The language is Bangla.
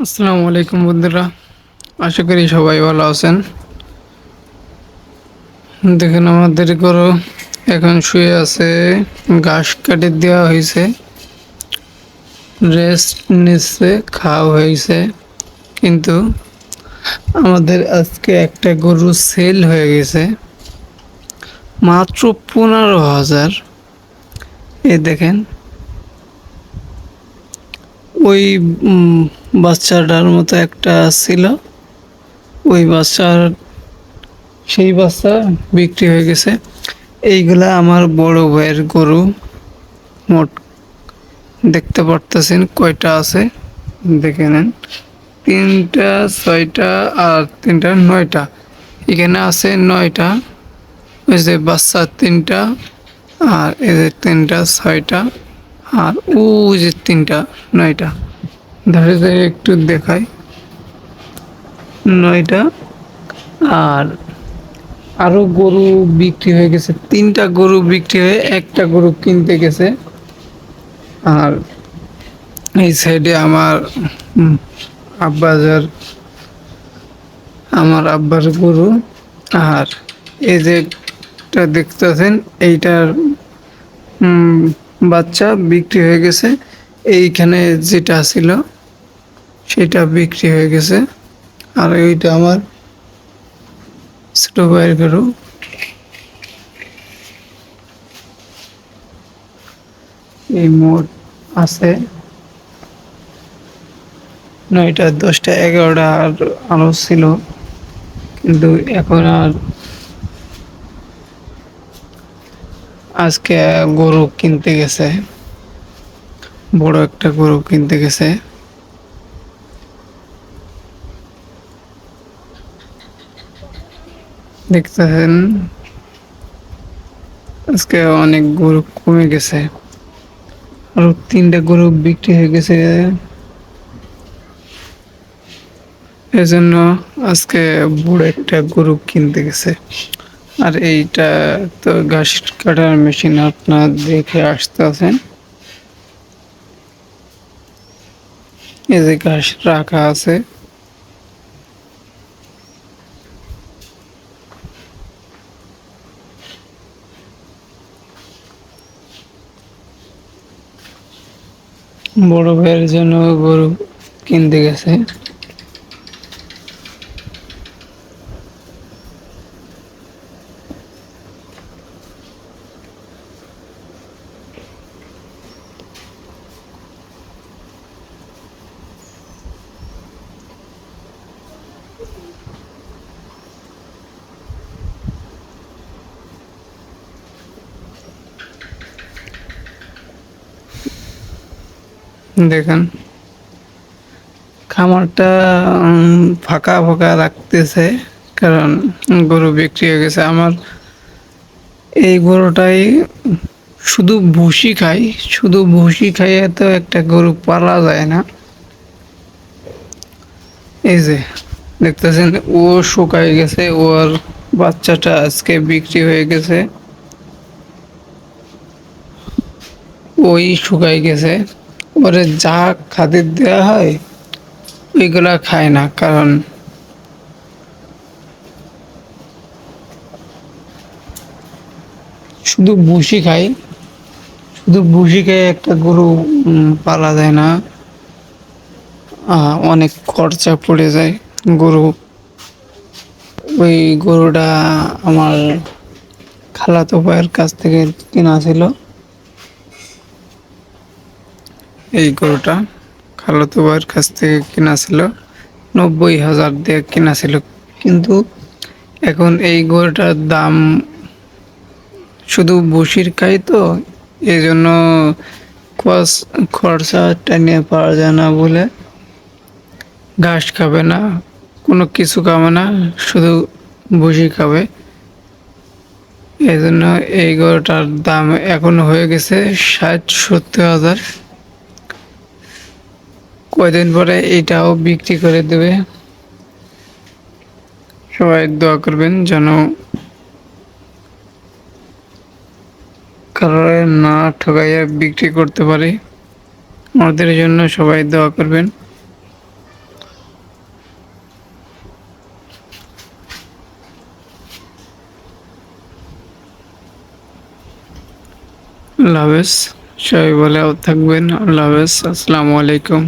আসসালামু আলাইকুম বন্ধুরা। আশা করি সবাই ভালো আছেন। দেখেন আমাদের গরু এখন শুয়ে আছে। ঘাস কাটে দেওয়া হয়েছে। রেস্ট নিচ্ছে, খাওয়া হয়েছে। কিন্তু আমাদের আজকে একটা গরু সেল হয়ে গেছে। মাত্র পনেরো হাজার। এ দেখেন। ওই বাচ্চাটার মতো একটা ছিল। ওই বাচ্চার সেই বাচ্চা বিক্রি হয়ে গেছে। এইগুলা আমার বড় ভাইয়ের গরু। মোট দেখতে পারতেছেন কয়টা আছে? দেখে নেন। তিনটা, ছয়টা আর তিনটা, নয়টা। এখানে আছে নয়টা। ওই যে বাচ্চা তিনটা আর এদের তিনটা, ছয়টা আর ও যে তিনটা, নয়টা। ধরে ধরে একটু দেখাই। নয়টা আর আরও গরু বিক্রি হয়ে গেছে। তিনটা গরু বিক্রি হয়ে একটা গরু কিনতে গেছে। আর এই সাইডে আমার আব্বাজার, আমার আব্বার গরু। আর এই যে দেখতেছেন, এইটার বাচ্চা বিক্রি হয়ে গেছে। এইখানে যেটা ছিল, সেটা বিক্রি হয়ে গেছে। আর এইটা আমার ছোট ভাইয়ের গরু। এই মোট আছে নয়টা, দশটা, এগারোটা আর আলো ছিল। কিন্তু এখন আর আজকে গরু কিনতে গেছে। বড় একটা গরু কিনতে গেছে। দেখতেছেন, আজকে অনেক গরু কমে গেছে। আরও তিনটা গরু বিক্রি হয়ে গেছে। এজন্য আজকে বড় একটা গরু কিনতে গেছে। আর এইটা তো ঘাস কাটার মেশিন, আপনার দেখে আসতে আছেন এই যে ঘাস রাখা আছে। বড় ভাইয়ের জন্য গরু কিনতে গেছে। দেখেন। খামারটা ফাঁকা ফাঁকা রাখতেছে, কারণ গরু বিক্রি হয়ে গেছে। আমার এই গরুটাই শুধু ভুসি খাই, শুধু ভুসি খাইয়ে তো একটা গরু পালা যায় না। এই যে, দেখতেছেন, ও শুকায় গেছে, ওর বাচ্চাটা আজকে বিক্রি হয়ে গেছে। ওই শুকাই গেছে। ওরে যা খাদের দেওয়া হয়, ওইগুলা খায় না, কারণ শুধু ভুসি খাই শুধু ভুসি খেয়ে একটা গরু পালা যায় না। অনেক খরচা পড়ে যায় গরু। ওই গরুটা আমার খালাতো ভাইয়ের কাছ থেকে কেনা ছিল। এই গরুটা খালাতো ভাইয়ের কাছ থেকে কেনা ছিল, নব্বই হাজার দিয়ে কেনা ছিল। কিন্তু এখন এই গরুটার দাম শুধু বসির খাই তো এই জন্য খরচা টেনে পাওয়া যায় না বলে ঘাস খাবে না, কোনো কিছু খাবে না, শুধু বসি খাবে। এই জন্য এই গরুটার দাম এখন হয়ে গেছে ষাট সত্তর হাজার। কয়দিন পরে এটাও বিক্রি করে দেবে। সবাই দোয়া করবেন যেন কারোর না ঠকাইয়া বিক্রি করতে পারে। আমাদের জন্য সবাই দোয়া করবেন। আল্লাহ হাফেজ। সবাই বলে থাকবেন। আল্লাহ হাফেজ। আসসালামু আলাইকুম।